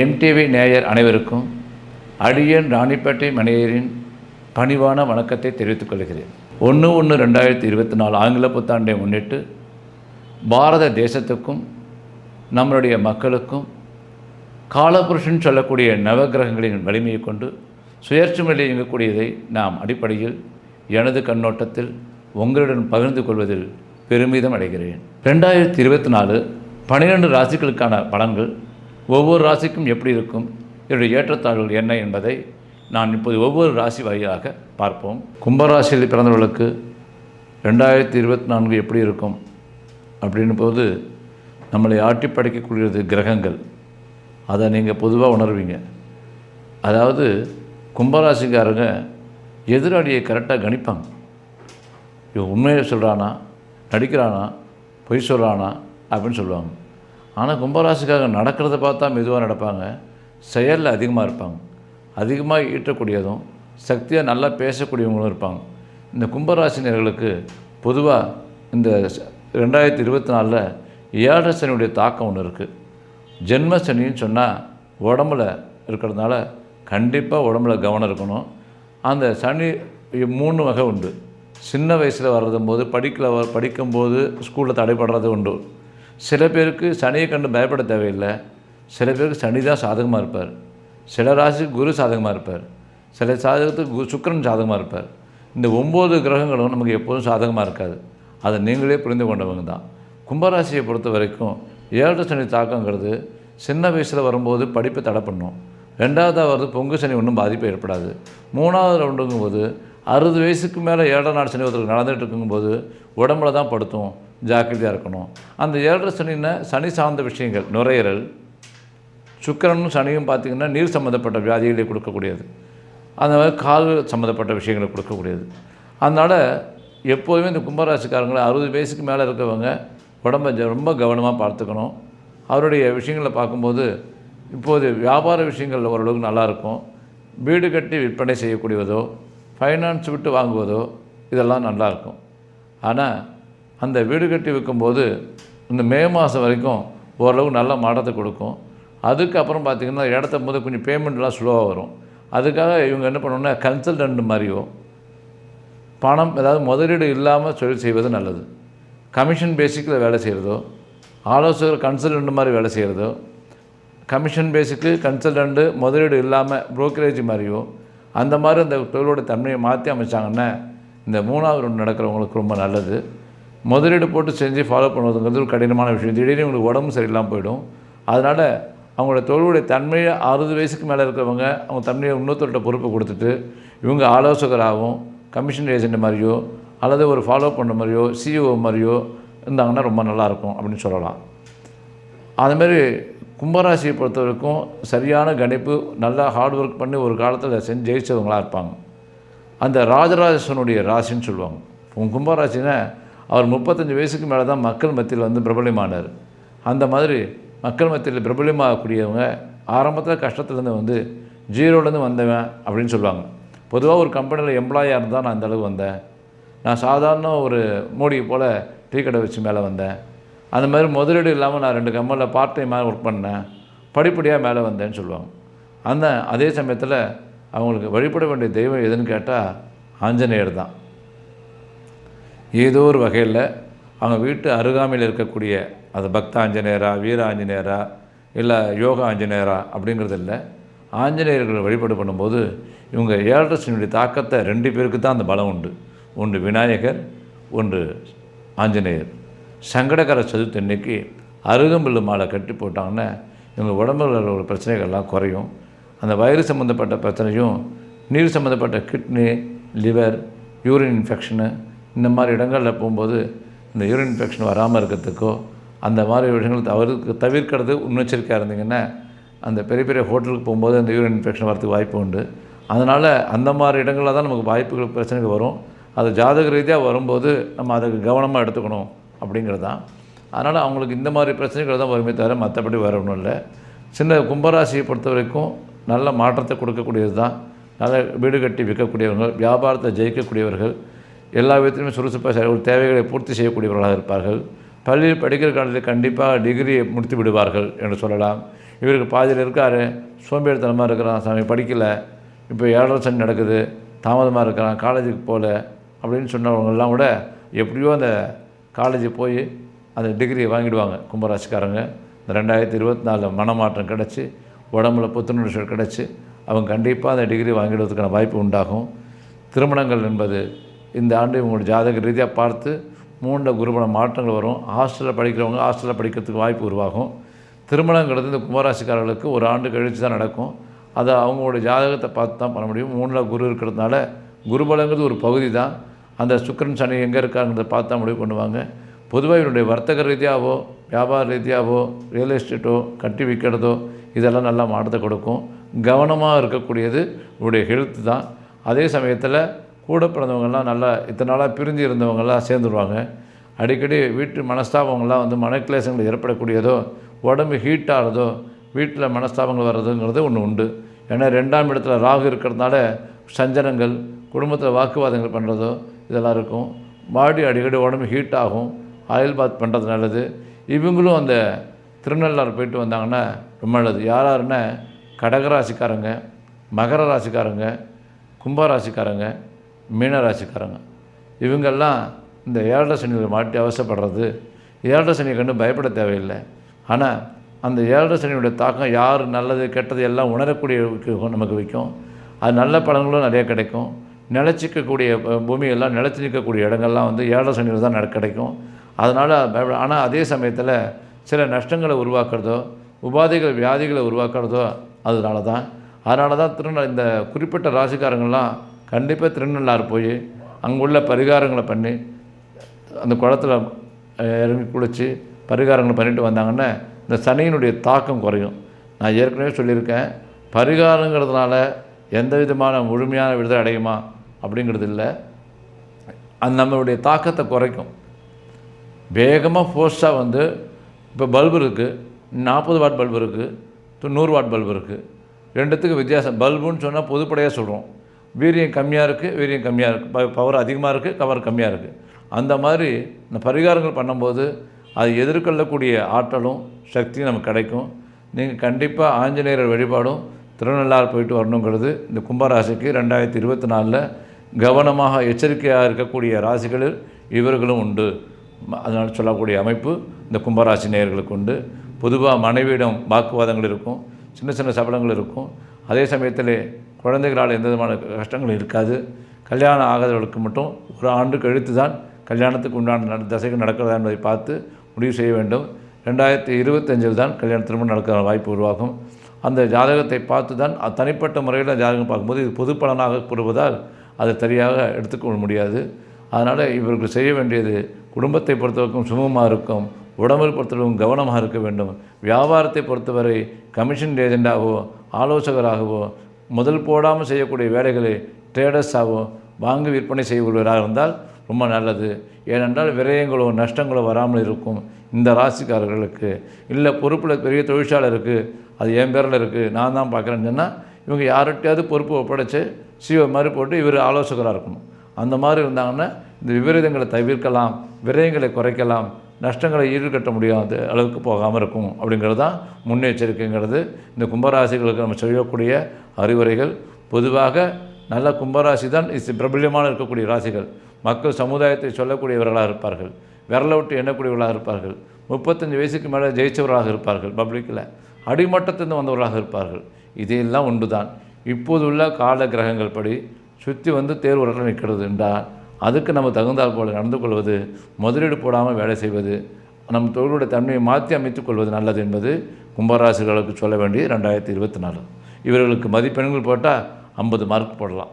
MTV நேயர் அனைவருக்கும் அடியன் ராணிப்பேட்டை மணியரின் பணிவான வணக்கத்தை தெரிவித்துக் கொள்கிறேன். ஒன்று ஒன்று ரெண்டாயிரத்தி இருபத்தி நாலு ஆங்கில புத்தாண்டை முன்னிட்டு பாரத தேசத்துக்கும் நம்மளுடைய மக்களுக்கும் காலபுருஷன் சொல்லக்கூடிய நவகிரகங்களின் வலிமையை கொண்டு சுயேட்சையில் இயங்கக்கூடியதை நாம் அடிப்படையில் எனது கண்ணோட்டத்தில் உங்களுடன் பகிர்ந்து கொள்வதில் பெருமிதம் அடைகிறேன். ரெண்டாயிரத்தி இருபத்தி நாலு பன்னிரெண்டு ராசிகளுக்கான பலன்கள் ஒவ்வொரு ராசிக்கும் எப்படி இருக்கும்? இதனுடைய ஏற்றத்தாழ்வுகள் என்ன என்பதை நான் இப்போது ஒவ்வொரு ராசி வாயிலாக பார்ப்போம். கும்பராசியில் பிறந்தவர்களுக்கு ரெண்டாயிரத்தி இருபத்தி நான்கு எப்படி இருக்கும்? அப்படின்னு போது நம்மளை ஆட்டி படைக்கக்கூடியது கிரகங்கள். அதை நீங்கள் பொதுவாக உணர்வீங்க. அதாவது கும்பராசிக்காரங்க எதிராளியை கரெக்டாக கணிப்பாங்க. இவன் உண்மையை சொல்கிறானா நடிக்கிறானா? பொய் சொல்கிறானா அப்படின்னு சொல்லுவாங்க. ஆனால் கும்பராசிக்காக நடக்கிறத பார்த்தா மெதுவாக நடப்பாங்க. செயலில் அதிகமாக இருப்பாங்க. அதிகமாக ஈட்டக்கூடியதும் சக்தியாக நல்லா பேசக்கூடியவங்களும் இருப்பாங்க. இந்த கும்பராசினியர்களுக்கு பொதுவாக இந்த ரெண்டாயிரத்தி இருபத்தி நாலில் ஏழரை சனியுடைய தாக்கம் ஒன்று இருக்குது ஜென்ம சனின்னு சொன்னால் உடம்புல இருக்கிறதுனால கண்டிப்பாக உடம்புல கவனம் இருக்கணும். அந்த சனி மூணு வகை உண்டு. சின்ன வயசில் வர்றதும் போது படிக்கல வ- படிக்கும்போது ஸ்கூலில் தடைபடுறது உண்டு. சில பேருக்கு சனியை கண்டு பயப்பட தேவையில்லை. சில பேருக்கு சனி தான் சாதகமாக இருப்பார். சில ராசிக்கு குரு சாதகமாக இருப்பார். சில சாதகத்துக்கு குரு சுக்கிரன் சாதகமாக இருப்பார். இந்த ஒம்பது கிரகங்களும் நமக்கு எப்போதும் சாதகமாக இருக்காது. அதை நீங்களே புரிந்து கொண்டவங்க தான். கும்பராசியை பொறுத்த வரைக்கும் ஏழு சனி தாக்கங்கிறது சின்ன வயசில் வரும்போது படிப்பை தடை பண்ணும். ரெண்டாவதாக வருது பொங்கு சனி ஒன்றும் பாதிப்பு ஏற்படாது. மூணாவது ரவுண்டுங்கும்போது அறுபது வயசுக்கு மேலே ஏழை நாள் சனி ஒருத்தருக்கு நடந்துகிட்டு இருக்கும்போது உடம்புல தான் படுத்தும். ஜாக்கிரதையாக இருக்கணும். அந்த ஏழரை சனின்னா சனி சார்ந்த விஷயங்கள் நுரையீரல். சுக்கிரனும் சனியும் பார்த்திங்கன்னா நீர் சம்மந்தப்பட்ட வியாதிகளை கொடுக்கக்கூடியது. அந்த மாதிரி கால் சம்மந்தப்பட்ட விஷயங்களை கொடுக்கக்கூடியது. அதனால் எப்போதுமே இந்த கும்பராசிக்காரங்களை அறுபது வயசுக்கு மேலே இருக்கவங்க உடம்பை ரொம்ப கவனமாக பார்த்துக்கணும். அவருடைய விஷயங்களை பார்க்கும்போது இப்போது வியாபார விஷயங்கள் ஓரளவுக்கு நல்லாயிருக்கும் வீடு கட்டி விற்பனை செய்யக்கூடியதோ ஃபைனான்ஸ் விட்டு வாங்குவதோ இதெல்லாம் நல்லாயிருக்கும் ஆனால் அந்த வீடு கட்டி விற்கும்போது இந்த மே மாதம் வரைக்கும் ஓரளவு நல்ல மாடத்தை கொடுக்கும். அதுக்கப்புறம் பார்த்திங்கன்னா இடத்த போது கொஞ்சம் பேமெண்ட்லாம் ஸ்லோவாக வரும். அதுக்காக இவங்க என்ன பண்ணணும்னா கன்சல்டன்ட் மாதிரியோ பணம் ஏதாவது முதலீடு இல்லாமல் தொழில் செய்வது நல்லது. கமிஷன் பேசிக்கில் வேலை செய்கிறதோ ஆலோசகர் கன்சல்டன்ட் மாதிரி வேலை செய்கிறதோ கமிஷன் பேஸுக்கு கன்சல்டண்ட்டு முதலீடு இல்லாமல் ப்ரோக்கரேஜ் மாதிரியோ அந்த மாதிரி அந்த தொழிலோட தன்மையை மாற்றி அமைச்சாங்கன்னா இந்த மூணாவது ரெண்டு நடக்கிறவங்களுக்கு ரொம்ப நல்லது. முதலீடு போட்டு செஞ்சு ஃபாலோ பண்ணுவதுங்கிறது ஒரு கடினமான விஷயம். திடீர்னு உங்களுக்கு உடம்பு சரியில்லாமல் போயிடும். அதனால் அவங்களோட தொழிலுடைய தன்மையை அறுபது வயசுக்கு மேலே இருக்கிறவங்க அவங்க தன்மையை இன்னொருத்தர்கிட்ட பொறுப்பை கொடுத்துட்டு இவங்க ஆலோசகராகவும் கமிஷன் ஏஜென்ட் மாதிரியோ அல்லது ஒரு ஃபாலோ பண்ண மாதிரியோ சிஇஓ மாதிரியோ இருந்தாங்கன்னா ரொம்ப நல்லாயிருக்கும் அப்படின்னு சொல்லலாம். அதுமாரி கும்பராசியை பொறுத்த வரைக்கும் சரியான கணிப்பு நல்லா ஹார்ட் ஒர்க் பண்ணி ஒரு காலத்தில் செஞ்சு ஜெயிச்சவங்களாக இருப்பாங்க. அந்த ராஜராஜசனுடைய ராசின்னு சொல்லுவாங்க. உங்கள் கும்பராசினா அவர் முப்பத்தஞ்சு வயசுக்கு மேலே தான் மக்கள் மத்தியில் வந்து பிரபலமானார். அந்த மாதிரி மக்கள் மத்தியில் பிரபலமாகக்கூடியவங்க ஆரம்பத்தில் கஷ்டத்துலேருந்து வந்து ஜீரோலேருந்து வந்தவன் அப்படின்னு சொல்லுவாங்க. பொதுவாக ஒரு கம்பெனியில் எம்ப்ளாயாக இருந்தால் நான் அந்த வந்தேன். நான் சாதாரண ஒரு மோடி போல் டீ கடை வச்சு மேலே வந்தேன். அந்த மாதிரி முதலீடு இல்லாமல் நான் ரெண்டு கம்பெனியில் பார்ட் டைமாக ஒர்க் பண்ணேன். படிப்படியாக மேலே வந்தேன்னு சொல்லுவாங்க. அந்த அதே சமயத்தில் அவங்களுக்கு வழிபட வேண்டிய தெய்வம் எதுன்னு கேட்டால் ஆஞ்சநேயர் தான். ஏதோ ஒரு வகையில் அவங்க வீட்டு அருகாமையில் இருக்கக்கூடிய அது பக்த ஆஞ்சநேயரா வீர ஆஞ்சநேயரா இல்லை யோகா ஆஞ்சநேயரா அப்படிங்கிறது இல்லை ஆஞ்சநேயர்களை வழிபாடு பண்ணும்போது இவங்க ஏழரசனுடைய தாக்கத்தை ரெண்டு பேருக்கு தான் அந்த பலம் உண்டு. ஒன்று விநாயகர் ஒன்று ஆஞ்சநேயர். சங்கடகர சதுர்த்தி அன்னைக்கு அருகம்புல்லு மாலை கட்டி போட்டாங்கன்னா இவங்க உடம்புல உள்ள பிரச்சனைகள்லாம் குறையும். அந்த வயிறு சம்மந்தப்பட்ட பிரச்சனையும் நீர் சம்மந்தப்பட்ட கிட்னி லிவர் யூரின் இன்ஃபெக்ஷனு இந்த மாதிரி இடங்களில் போகும்போது இந்த யூரின் இன்ஃபெக்ஷன் வராமல் இருக்கிறதுக்கோ அந்த மாதிரி விஷயங்கள் தவிர்க்க தவிர்க்கிறது முன்னெச்சரிக்கையாக இருந்தீங்கன்னா அந்த பெரிய பெரிய ஹோட்டலுக்கு போகும்போது அந்த யூரின் இன்ஃபெக்ஷன் வரதுக்கு வாய்ப்பு உண்டு. அதனால் அந்த மாதிரி இடங்களில் தான் நமக்கு வாய்ப்புகள் பிரச்சனைகள் வரும். அது ஜாதக ரீதியாக வரும்போது நம்ம அதுக்கு கவனமாக எடுத்துக்கணும் அப்படிங்கிறது தான். அதனால் அவங்களுக்கு இந்த மாதிரி பிரச்சனைகள் தான் வருமே தவிர மற்றபடி வேற ஒன்றும் இல்லை. சின்ன கும்பராசியை பொறுத்த வரைக்கும் நல்ல மாற்றத்தை கொடுக்கக்கூடியது தான். நல்ல வீடு கட்டி விற்கக்கூடியவர்கள் வியாபாரத்தை ஜெயிக்கக்கூடியவர்கள் எல்லா விதத்திலுமே சுறுசுறுப்பாக ஒரு தேவைகளை பூர்த்தி செய்யக்கூடியவர்களாக இருப்பார்கள். பள்ளியில் படிக்கிற காலத்தில் கண்டிப்பாக டிகிரியை முடித்து விடுவார்கள் என்று சொல்லலாம். இவருக்கு பாதியில் இருக்கார். சோம்பேறித்தனமாக இருக்கிறான். சாமி படிக்கலை. இப்போ ஏழரை சனி நடக்குது. தாமதமாக இருக்கிறான். காலேஜுக்கு போகல அப்படின்னு சொன்னவங்கெல்லாம் கூட எப்படியோ அந்த காலேஜ் போய் அந்த டிகிரியை வாங்கிடுவாங்க. கும்பராசிக்காரங்க. இந்த ரெண்டாயிரத்தி இருபத்தி நாலில் மனமாற்றம் கிடச்சி உடம்புல புத்துணர்ச்சிகள் கிடச்சி அவங்க கண்டிப்பாக அந்த டிகிரி வாங்கிடுவதற்கான வாய்ப்பு உண்டாகும். திருமணங்கள் என்பது இந்த ஆண்டு இவங்களோட ஜாதக ரீதியாக பார்த்து மூணில் குருபண மாற்றங்கள் வரும். ஹாஸ்டலில் படிக்கிறவங்க ஹாஸ்டலில் படிக்கிறதுக்கு வாய்ப்பு உருவாகும். திருமணங்கிறது இந்த கும்பராசிக்காரர்களுக்கு ஒரு ஆண்டு கழித்து தான் நடக்கும். அதை அவங்களோட ஜாதகத்தை பார்த்து தான் பண்ண முடியும். மூணில் குரு இருக்கிறதுனால குருபலங்கிறது ஒரு பகுதி தான் அந்த சுக்கிரன் சனி எங்கே இருக்காங்கிறத பார்த்து தான் முடிவு பண்ணுவாங்க. பொதுவாக இவருடைய வர்த்தக ரீதியாகவோ வியாபார ரீதியாகவோ ரியல் எஸ்டேட்டோ கட்டி விற்கிறதோ இதெல்லாம் நல்லா மாற்றத்தை கொடுக்கும். கவனமாக இருக்கக்கூடியது இவருடைய ஹெல்த் தான். அதே சமயத்தில் கூட பிறந்தவங்கள்லாம் நல்லா இத்தனை நாளாக பிரிஞ்சு இருந்தவங்கெல்லாம் சேர்ந்துருவாங்க. அடிக்கடி வீட்டு மனஸ்தாபங்கள்லாம் வந்து மனக்கிளேசங்கள் ஏற்படக்கூடியதோ உடம்பு ஹீட் ஆகிறதோ வீட்டில் மனஸ்தாபங்கள் வர்றதுங்கிறது ஒன்று உண்டு. ஏன்னா ரெண்டாம் இடத்துல ராகு இருக்கிறதுனால சஞ்சனங்கள் குடும்பத்தில் வாக்குவாதங்கள் பண்ணுறதோ இதெல்லாம் இருக்கும். பாடி அடிக்கடி உடம்பு ஹீட் ஆகும். ஆயில் பாத் பண்ணுறது நல்லது. இவங்களும் அந்த திருநள்ளாறு போயிட்டு வந்தாங்கன்னா ரொம்ப நல்லது. யார் யாருன்னா கடகராசிக்காரங்க மகர ராசிக்காரங்க கும்பராசிக்காரங்க மீனராசிக்காரங்க. இவங்கெல்லாம் இந்த ஏழரை சனியில் மாட்டி அவசப்படுறது ஏழரை சனியை கண்டு பயப்பட தேவையில்லை. ஆனால் அந்த ஏழரை சனியுடைய தாக்கம் யார் நல்லது கெட்டது எல்லாம் உணரக்கூடிய நமக்கு வைக்கும். அது நல்ல பலன்களும் நிறைய கிடைக்கும். நிலச்சிக்கக்கூடிய பூமியெல்லாம் நிலச்சி நிற்கக்கூடிய இடங்கள்லாம் வந்து ஏழரை சனியில் தான் நட கிடைக்கும். அதனால் பயப்பட ஆனால் அதே சமயத்தில் சில நஷ்டங்களை உருவாக்குறதோ உபாதைகள் வியாதிகளை உருவாக்குறதோ அதனால தான் அதனால தான் திருநாள் இந்த குறிப்பிட்ட ராசிக்காரங்கள்லாம் கண்டிப்பாக திருநள்ளாறு போய் அங்குள்ள பரிகாரங்களை பண்ணி அந்த குளத்துல இறங்கி குளித்து பரிகாரங்களை பண்ணிட்டு வந்தாங்கன்னா இந்த சனியினுடைய தாக்கம் குறையும். நான் ஏற்கனவே சொல்லியிருக்கேன் பரிகாரங்கிறதுனால எந்த விதமான முழுமையான விடுதலை அடையுமா அப்படிங்கிறது இல்லை. அது நம்மளுடைய தாக்கத்தை குறைக்கும். வேகமாக ஃபோர்ஸாக வந்து இப்போ பல்பு இருக்குது நாற்பது வாட் பல்பு இருக்குது நூறு வாட் பல்பு இருக்குது ரெண்டுத்துக்கு வித்தியாசம். பல்புன்னு சொன்னால் பொதுப்படையாக சொல்கிறோம் வீரியம் கம்மியாக இருக்குது வீரியம் கம்மியாக இருக்குது பவர் அதிகமாக இருக்குது கவர் கம்மியாக இருக்குது அந்த மாதிரி இந்த பரிகாரங்கள் பண்ணும்போது அது எதிர்கொள்ளக்கூடிய ஆற்றலும் சக்தியும் நமக்கு கிடைக்கும். நீங்கள் கண்டிப்பாக ஆஞ்சநேயர் வழிபாடும் திருநள்ளாறு போயிட்டு வரணுங்கிறது இந்த கும்பராசிக்கு ரெண்டாயிரத்தி இருபத்தி நாலில் கவனமாக எச்சரிக்கையாக இருக்கக்கூடிய ராசிகளில் இவர்களும் உண்டு. அதனால் சொல்லக்கூடிய அமைப்பு இந்த கும்பராசி நேயர்களுக்கு உண்டு. பொதுவாக மனைவியிடம் வாக்குவாதங்கள் இருக்கும் சின்ன சின்ன சபலங்கள் இருக்கும். அதே சமயத்தில் குழந்தைகளால் எந்த விதமான கஷ்டங்களும் இருக்காது. கல்யாணம் ஆகாதவர்களுக்கு மட்டும் ஒரு ஆண்டு கழித்து தான் கல்யாணத்துக்கு உண்டான தசைகள் நடக்கிறதா என்பதை பார்த்து முடிவு செய்ய வேண்டும். ரெண்டாயிரத்தி இருபத்தஞ்சில் தான் கல்யாண திருமணம் நடக்கிற வாய்ப்பு உருவாகும். அந்த ஜாதகத்தை பார்த்து தான் அது தனிப்பட்ட முறையில் ஜாதகம் பார்க்கும்போது இது பொது பலனாக கூறுவதால் அதை சரியாக எடுத்துக்கொள்ள முடியாது. அதனால் இவர்கள் செய்ய வேண்டியது குடும்பத்தை பொறுத்தவரைக்கும் சுமமாக இருக்கும் உடம்பை பொறுத்தவரைக்கும் கவனமாக இருக்க வேண்டும். வியாபாரத்தை பொறுத்தவரை கமிஷன் ஏஜெண்டாகவோ ஆலோசகராகவோ முதல் போடாமல் செய்யக்கூடிய வேலைகளை ட்ரேடர்ஸாகவோ வாங்கி விற்பனை செய்யக்கூடியவராக இருந்தால் ரொம்ப நல்லது. ஏனென்றால் விரயங்களோ நஷ்டங்களோ வராமல் இருக்கும் இந்த ராசிக்காரர்களுக்கு. இல்லை பொறுப்பில் பெரிய தொழிற்சாலை இருக்குது அது என் பேரில் இருக்குது நான் தான் பார்க்குறேன்னு சொன்னால் இவங்க யார்கிட்டையாவது பொறுப்பு ஒப்படைச்சு சிஓ மாதிரி போட்டு இவர் ஆலோசகராக இருக்கணும். அந்த மாதிரி இருந்தாங்கன்னா இந்த விபரீதங்களை தவிர்க்கலாம் விரயங்களை குறைக்கலாம் நஷ்டங்களை ஈடுகட்ட முடியாத அளவுக்கு போகாமல் இருக்கும் அப்படிங்கிறது தான் முன்னெச்சரிக்கைங்கிறது. இந்த கும்பராசிகளுக்கு நம்ம செய்யக்கூடிய அறிவுரைகள். பொதுவாக நல்ல கும்பராசி தான் இஸ் பிரபல்யமான இருக்கக்கூடிய ராசிகள். மக்கள் சமுதாயத்தை சொல்லக்கூடியவர்களாக இருப்பார்கள். விரலை விட்டு எண்ணக்கூடியவர்களாக இருப்பார்கள். முப்பத்தஞ்சு வயசுக்கு மேலே ஜெயித்தவர்களாக இருப்பார்கள் பப்ளிக்கில். அடிமட்டத்திலிருந்து வந்தவர்களாக இருப்பார்கள். இதையெல்லாம் உண்டு தான் இப்போது உள்ள கால கிரகங்கள் படி சுற்றி வந்து தேர்வுகளில் நிற்கிறது என்றால் அதுக்கு நம்ம தகுந்தால் போல் நடந்து கொள்வது முதலீடு போடாமல் வேலை செய்வது நம் தொழிலுடைய தன்மையை மாற்றி அமைத்துக் கொள்வது நல்லது என்பது கும்பராசிகளுக்கு சொல்ல வேண்டிய ரெண்டாயிரத்தி இருபத்தி நாலு. இவர்களுக்கு மதிப்பெண்கள் போட்டால் ஐம்பது மார்க் போடலாம்.